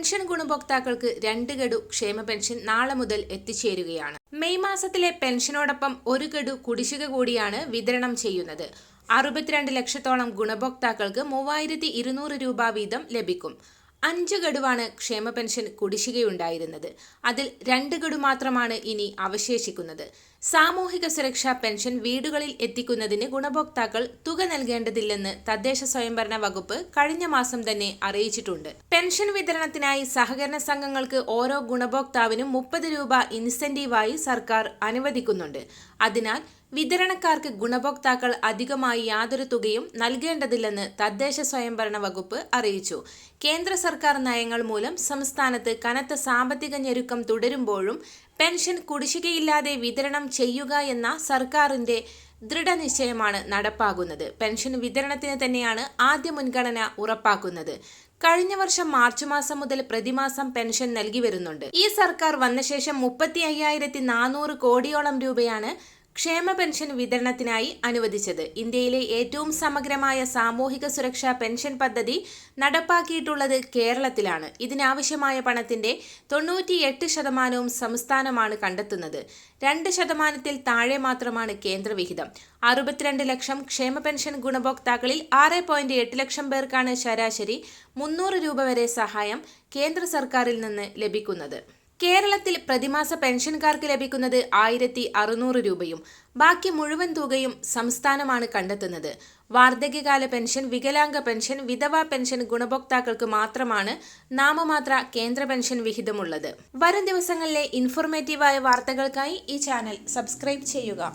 Pension ഗുണഭോക്താക്കൾക്ക് രണ്ട് ഗഡു ക്ഷേമ പെൻഷൻ നാളെ മുതൽ എത്തിച്ചേരുകയാണ്. മെയ് മാസത്തിലെ പെൻഷനോടൊപ്പം ഒരു ഗഡു കുടിശ്ശിക കൂടിയാണ് വിതരണം ചെയ്യുന്നത്. അറുപത്തിരണ്ട് ലക്ഷത്തോളം ഗുണഭോക്താക്കൾക്ക് മൂവായിരത്തി ഇരുന്നൂറ് രൂപ വീതം ലഭിക്കും. അഞ്ച് ഗഡുവാണ് ക്ഷേമ പെൻഷൻ കുടിശ്ശികയുണ്ടായിരുന്നത്. അതിൽ രണ്ട് ഗഡു മാത്രമാണ് ഇനി അവശേഷിക്കുന്നത്. സാമൂഹിക സുരക്ഷാ പെൻഷൻ വീടുകളിൽ എത്തിക്കുന്നതിന് ഗുണഭോക്താക്കൾ തുക നൽകേണ്ടതില്ലെന്ന് തദ്ദേശ സ്വയംഭരണ വകുപ്പ് കഴിഞ്ഞ മാസം തന്നെ അറിയിച്ചിട്ടുണ്ട്. പെൻഷൻ വിതരണത്തിനായി സഹകരണ സംഘങ്ങൾക്ക് ഓരോ ഗുണഭോക്താവിനും മുപ്പത് രൂപ ഇൻസെന്റീവായി സർക്കാർ അനുവദിക്കുന്നുണ്ട്. അതിനാൽ വിതരണക്കാർക്ക് ഗുണഭോക്താക്കൾ അധികമായി യാതൊരു തുകയും നൽകേണ്ടതില്ലെന്ന് തദ്ദേശ സ്വയംഭരണ വകുപ്പ് അറിയിച്ചു. കേന്ദ്ര സർക്കാർ നയങ്ങൾ മൂലം സംസ്ഥാനത്ത് കനത്ത സാമ്പത്തിക ഞെരുക്കം തുടരുമ്പോഴും പെൻഷൻ കുടിശ്ശികയില്ലാതെ വിതരണം ചെയ്യുക എന്ന സർക്കാരിന്റെ ദൃഢനിശ്ചയമാണ് നടപ്പാകുന്നത് പെൻഷൻ വിതരണത്തിന് തന്നെയാണ് ആദ്യ മുൻഗണന ഉറപ്പാക്കുന്നത്. കഴിഞ്ഞ വർഷം മാർച്ച് മാസം മുതൽ പ്രതിമാസം പെൻഷൻ നൽകി വരുന്നുണ്ട്. ഈ സർക്കാർ വന്ന ശേഷം മുപ്പത്തി അയ്യായിരത്തി നാനൂറ് കോടിയോളം രൂപയാണ് ക്ഷേമ പെൻഷൻ വിതരണത്തിനായി അനുവദിച്ചത്. ഇന്ത്യയിലെ ഏറ്റവും സമഗ്രമായ സാമൂഹിക സുരക്ഷാ പെൻഷൻ പദ്ധതി നടപ്പാക്കിയിട്ടുള്ളത് കേരളത്തിലാണ്. ഇതിനാവശ്യമായ പണത്തിന്റെ തൊണ്ണൂറ്റിയെട്ട് ശതമാനവും സംസ്ഥാനമാണ് കണ്ടെത്തുന്നത്. രണ്ട് ശതമാനത്തിൽ താഴെ മാത്രമാണ് കേന്ദ്രവിഹിതം. അറുപത്തിരണ്ട് ലക്ഷം ക്ഷേമ പെൻഷൻ ഗുണഭോക്താക്കളിൽ ആറ് പോയിന്റ് എട്ട് ലക്ഷം പേർക്കാണ് ശരാശരി മുന്നൂറ് രൂപ വരെ സഹായം കേന്ദ്ര സർക്കാരിൽ നിന്ന് ലഭിക്കുന്നത്. കേരളത്തിൽ പ്രതിമാസ പെൻഷൻകാർക്ക് ലഭിക്കുന്നത് ആയിരത്തി അറുന്നൂറ് രൂപയും ബാക്കി മുഴുവൻ തുകയും സംസ്ഥാനമാണ് കണ്ടെത്തുന്നത്. വാർദ്ധക്യകാല പെൻഷൻ വികലാംഗ പെൻഷൻ വിധവാ പെൻഷൻ ഗുണഭോക്താക്കൾക്ക് മാത്രമാണ് നാമമാത്ര കേന്ദ്ര പെൻഷൻ വിഹിതമുള്ളത്. വരും ദിവസങ്ങളിലെ ഇൻഫോർമേറ്റീവായ വാർത്തകൾക്കായി ഈ ചാനൽ സബ്സ്ക്രൈബ് ചെയ്യുക.